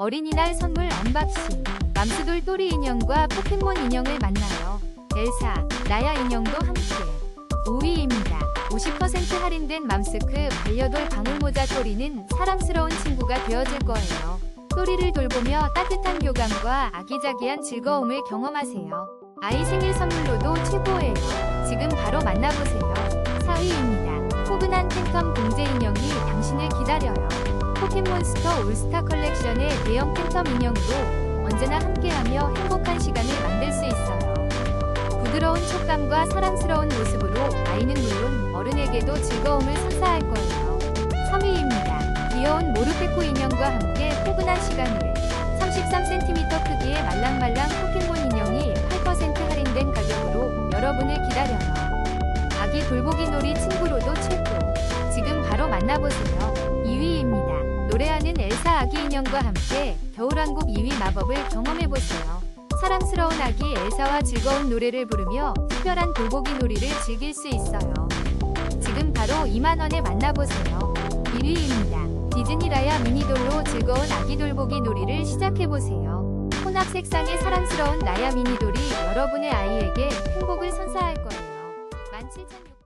어린이날 선물 언박싱. 맘스돌 또리 인형과 포켓몬 인형을 만나요. 엘사, 나야 인형도 함께. 5위입니다. 50% 할인된 맘스크 반려돌 방울모자 또리는 사랑스러운 친구가 되어줄 거예요. 또리를 돌보며 따뜻한 교감과 아기자기한 즐거움을 경험하세요. 아이 생일 선물로도 최고예요. 지금 바로 만나보세요. 4위입니다. 포근한 팬텀 공제 인형이 당신을 기다려요. 포켓몬스터 올스타 컬렉션의 대형 팬텀 인형으로 언제나 함께하며 행복한 시간을 만들 수 있어요. 부드러운 촉감과 사랑스러운 모습으로 아이는 물론 어른에게도 즐거움을 선사할 거예요. 3위입니다. 귀여운 모르페코 인형과 함께 포근한 시간을 33cm 크기의 말랑말랑 포켓몬 인형이 8% 할인된 가격으로 여러분을 기다려요. 아기 돌보기 놀이 친구로도 최고. 지금 바로 만나보세요. 2위입니다. 노래하는 엘사 아기 인형과 함께 겨울왕국 2위 마법을 경험해보세요. 사랑스러운 아기 엘사와 즐거운 노래를 부르며 특별한 돌보기 놀이를 즐길 수 있어요. 지금 바로 2만원에 만나보세요. 1위입니다. 디즈니라야 미니돌로 즐거운 아기 돌보기 놀이를 시작해보세요. 혼합 색상의 사랑스러운 나야 미니돌이 여러분의 아이에게 행복을 선사할 거예요. 17,600